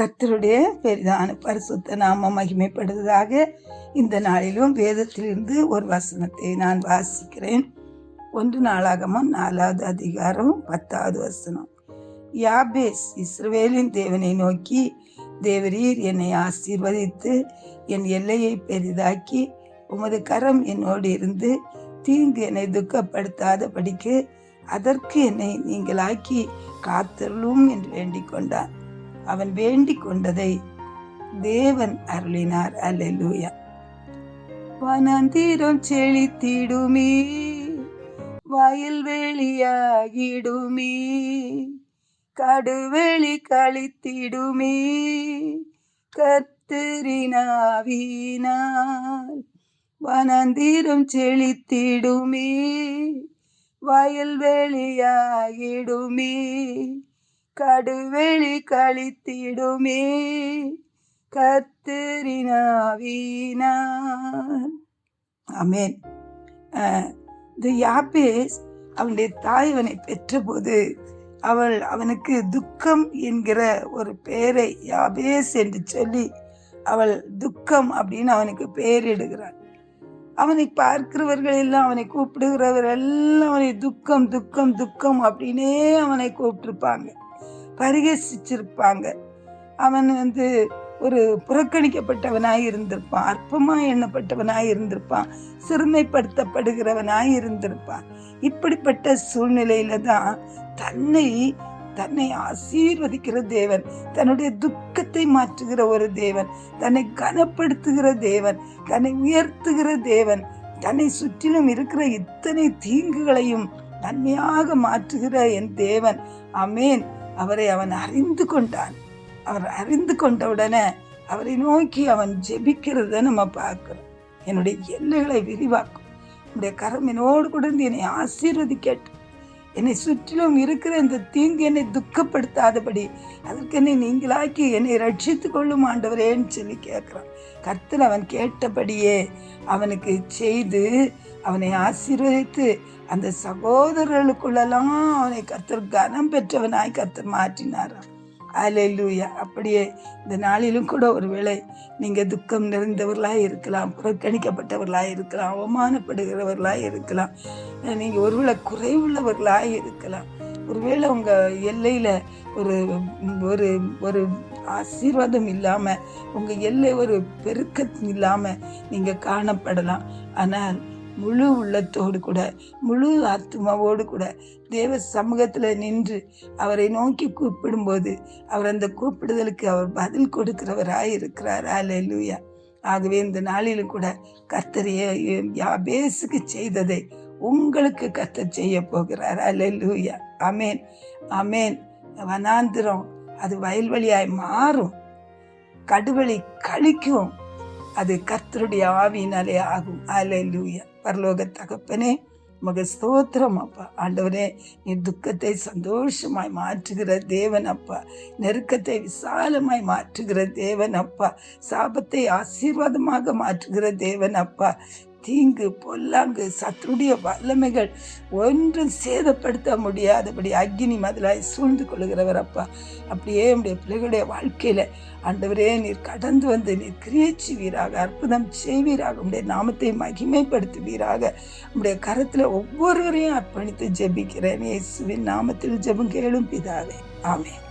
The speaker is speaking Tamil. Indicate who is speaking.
Speaker 1: கத்தருடைய பெரிதான பரிசுத்த நாம மகிமைப்படுவதாக இந்த நாளிலும் வேதத்திலிருந்து ஒரு வசனத்தை நான் வாசிக்கிறேன். ஒன்று நாளாகமும் நாலாவது அதிகாரம் பத்தாவது வசனம். யாபேஸ் இஸ்ரவேலின் தேவனை நோக்கி தேவரீர் என்னை ஆசீர்வதித்து என் எல்லையை பெரிதாக்கி உமது கரம் என்னோடு இருந்து தீங்கு என்னை துக்கப்படுத்தாத படிக்கு அதற்கு என்னை நீங்களாக்கி காத்தருளும் என்று வேண்டிக் கொண்டான் அவன் வேண்டிக் கொண்டதை தேவன் அருளினார். அல்லூயா வனந்திரம் செழித்திடுமே வயல்வெளியாகிடுமே கடுவெளி கழித்திடுமே கத்திரினாவினால் வனந்திரம் செழித்திடுமே வயல்வெளியாகிடுமே கடுவெளி கழித்திடுமே. கத்திரினாவினார் அமேன் இந்த யாபேஸ் அவனுடைய தாய் அவனை பெற்றபோது அவள் அவனுக்கு துக்கம் என்கிற ஒரு பெயரை யாபேஸ் என்று சொல்லி அவள் துக்கம் அப்படின்னு அவனுக்கு பெயரிடுகிறாள். அவனை பார்க்கிறவர்கள் எல்லாம் அவனை கூப்பிடுகிறவர் எல்லாம் அவனை துக்கம் துக்கம் துக்கம் அப்படின்னே அவனை கூப்பிட்டுருப்பாங்க. பரிகசிச்சிருப்பாங்க. அவன் வந்து ஒரு புறக்கணிக்கப்பட்டவனாய் இருந்திருப்பான். அற்பமாக எண்ணப்பட்டவனாய் இருந்திருப்பான். சிறுமைப்படுத்தப்படுகிறவனாய் இருந்திருப்பான். இப்படிப்பட்ட சூழ்நிலையில தான் தன்னை தன்னை ஆசீர்வதிக்கிற தேவன் தன்னுடைய துக்கத்தை மாற்றுகிற ஒரு தேவன் தன்னை கனப்படுத்துகிற தேவன் தன்னை உயர்த்துகிற தேவன் தன்னை சுற்றிலும் இருக்கிற இத்தனை தீங்குகளையும் நன்மையாக மாற்றுகிற என் தேவன். அமேன் அவரை அவன் அறிந்து கொண்டான். அவர் அறிந்து கொண்டவுடனே அவரை நோக்கி அவன் ஜெபிக்கிறத நம்ம பார்க்கிறோம். என்னுடைய எல்லைகளை விரிவாக்கும். என்னுடைய கரம் என்னோடு கூட என்னை ஆசீர்வதி கேட்டு என்னை சுற்றிலும் இருக்கிற இந்த தீங்கு என்னை துக்கப்படுத்தாதபடி அதற்கு என்னை நீங்களாக்கி என்னை ரட்சித்து கொள்ளும் ஆண்டவரேன்னு சொல்லி கேட்குறான். கர்த்தர் அவன் கேட்டபடியே அவனுக்கு செய்து அவனை ஆசீர்வதித்து அந்த சகோதரர்களுக்குள்ளெல்லாம் அவனை கர்த்தர் கனம் பெற்றவனாய் கர்த்தர் மாற்றினாராம். அலையிலூயா. அப்படியே இந்த நாளிலும் கூட ஒருவேளை நீங்கள் துக்கம் நிறைந்தவர்களாக இருக்கலாம் புறக்கணிக்கப்பட்டவர்களாக இருக்கலாம் அவமானப்படுகிறவர்களாக இருக்கலாம். நீங்கள் ஒருவேளை குறைவுள்ளவர்களாக இருக்கலாம். ஒருவேளை உங்கள் எல்லையில் ஒரு ஒரு ஒரு ஆசீர்வாதம் இல்லாமல் உங்கள் எல்லை ஒரு பெருக்கம் இல்லாமல் நீங்கள் காணப்படலாம். ஆனால் முழு உள்ளத்தோடு கூட முழு ஆத்மாவோடு கூட தேவ சமூகத்தில் நின்று அவரை நோக்கி கூப்பிடும்போது அவர் அந்த கூப்பிடுதலுக்கு அவர் பதில் கொடுக்கிறவராக இருக்கிறார் அலையூயா ஆகவே இந்த நாளிலும் கூட கர்த்தரையே யாபேசுக்கு செய்ததை உங்களுக்கு கர்த்தர் செய்ய போகிறார். அலையூயா அமேன் அமேன் வனாந்திரம் அது வயல்வெளியாய் மாறும். கடுவழி கழிக்கும். அது கர்த்தருடைய ஆவியினாலே ஆகும். அலையூயா பரலோக தகப்பனே மக ஸ்தோத்திரம் அப்பா. ஆண்டவரே நீ துக்கத்தை சந்தோஷமாய் மாற்றுகிற தேவன் அப்பா. நெருக்கத்தை விசாலமாய் மாற்றுகிற தேவன் அப்பா. சாபத்தை ஆசீர்வாதமாக மாற்றுகிற தேவன் அப்பா. தீங்கு பொல்லாங்கு சத்துடைய வல்லமைகள் ஒன்றும் சேதப்படுத்த முடியாதபடி அக்னி மதிலாய் சூழ்ந்து கொள்கிறவர் அப்பா. அப்படியே நம்முடைய பிள்ளைகளுடைய வாழ்க்கையில் ஆண்டவரே நீர் கடந்து வந்து நீர் கிரியேச்சி வீராக அற்புதம் செய்வீராக உடைய நாமத்தை மகிமைப்படுத்துவீராக. உடைய கரத்தில் ஒவ்வொருவரையும் அர்ப்பணித்து ஜெபிக்கிறேன். இயேசுவின் நாமத்தில் ஜெபம் கேளும் பிதாவே. ஆமென்.